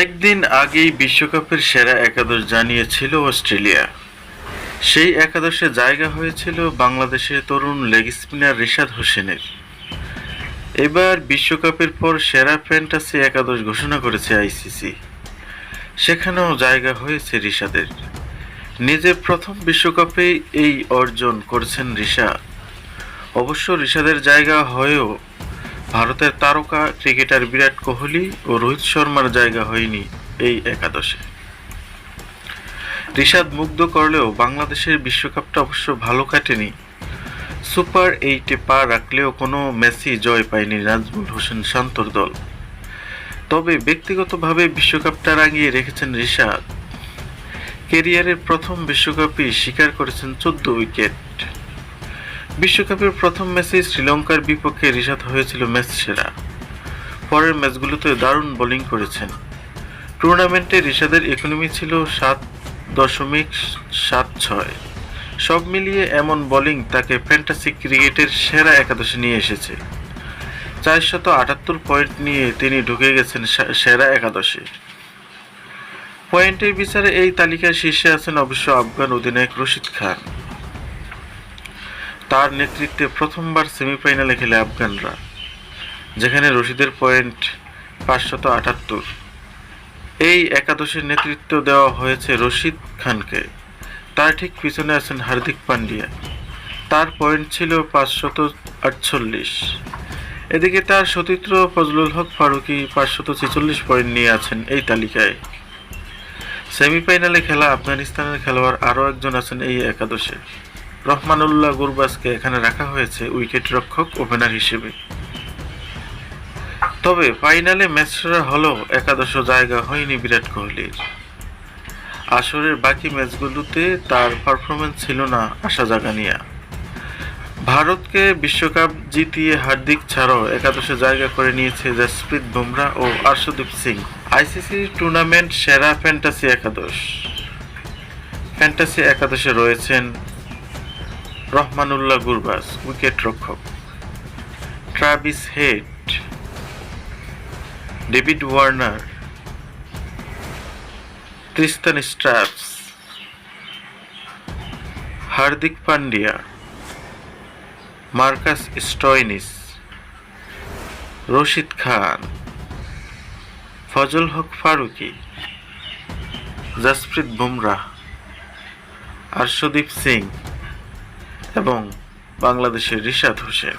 একদিন আগেই বিশ্বকাপের সেরা একাদশ জানিয়েছিল অস্ট্রেলিয়া। সেই একাদশে জায়গা হয়েছিল বাংলাদেশের তরুণ লেগ স্পিনার রিশাদ হোসেনের। এবার বিশ্বকাপের পর সেরা ফ্যান্টাসি একাদশ ঘোষণা করেছে আইসিসি। সেখানেও জায়গা হয়েছে রিশাদের। নিজের প্রথম বিশ্বকাপেই এই অর্জন করেছেন রিশাদ অবশ্য রিশাদের জায়গা হয়েও ভারতের তারকা, ক্রিকেটার বিরাট কোহলি ও রোহিত শর্মার জায়গা হয়নি এই একাদশে। রিশাদ মুগ্ধ করলেও বাংলাদেশের বিশ্বকাপটা অবশ্য ভালো কাটেনি। সুপার এইটে পা রাখলেও কোনো ম্যাচই জয় পায়নি নাজমুল হোসেন শান্তর দল। তবে ব্যক্তিগতভাবে বিশ্বকাপটা রাঙিয়ে রেখেছেন রিশাদ। কেরিয়ারের প্রথম বিশ্বকাপই স্বীকার করেছেন চোদ্দ উইকেট। বিশ্বকাপের প্রথম ম্যাচে শ্রীলঙ্কার বিপক্ষে রিশাদ হয়েছিল ম্যাচ সেরা। পরের ম্যাচগুলোতে দারুণ বোলিং করেছেন। টুর্নামেন্টে রিশাদের ইকোনমি ছিল সাত দশমিক সাত ছয়। সব মিলিয়ে এমন বোলিং তাকে ফ্যান্টাসি ক্রিকেটের সেরা একাদশে নিয়ে এসেছে। চারশত আটাত্তর পয়েন্ট নিয়ে তিনি ঢুকে গেছেন সেরা একাদশে। পয়েন্টের বিচারে এই তালিকায় শীর্ষে আছেন অবশ্য আফগান অধিনায়ক রশিদ খান। তার নেতৃত্বে প্রথমবার সেমিফাইনালে খেলে আফগানরা, যেখানে রশিদের পয়েন্ট পাঁচশত আটাত্তর। এই একাদশের নেতৃত্ব দেওয়া হয়েছে রশিদ খানকে। তার ঠিক পিছনে আছেন হার্দিক পান্ডিয়া। তার পয়েন্ট ছিল পাঁচশত আটচল্লিশ। এদিকে তার সতীর্থ ফজলুল হক ফারুকি পাঁচশত ছেচল্লিশ পয়েন্ট নিয়ে আছেন এই তালিকায়। সেমিফাইনালে খেলা আফগানিস্তানের খেলোয়াড় আরও একজন আছেন এই একাদশে। রহমানুল্লাহ গুরবাজকে এখানে রাখা হয়েছে উইকেট রক্ষক ওপেনার হিসেবে। তবে ফাইনালে ম্যাচ সেরা হলেও একাদশ জায়গা হয়নি বিরাট কোহলির। আসরের বাকি ম্যাচগুলোতে তার পারফরমেন্স ছিল না আশা জাগানিয়া। ভারতকে বিশ্বকাপ জিতিয়ে হার্দিক ছাড়াও একাদশে জায়গা করে নিয়েছে জসপ্রীত বুমরা ও আর্শদীপ সিং। আইসিসি টুর্নামেন্ট সেরা ফ্যান্টাসি একাদশ। ফ্যান্টাসি একাদশে রয়েছেন রহমানুল্লাহ গুরবাস উইকেট রক্ষক। Travis Head, David Warner Tristan Stubbs, Hardik Pandya, Marcus Stoinis, Rashid Khan, Fazal Haq Farooqi, Jasprit Bumrah, Arshdeep Singh. এবং বাংলাদেশের রিশাদ হোসেন।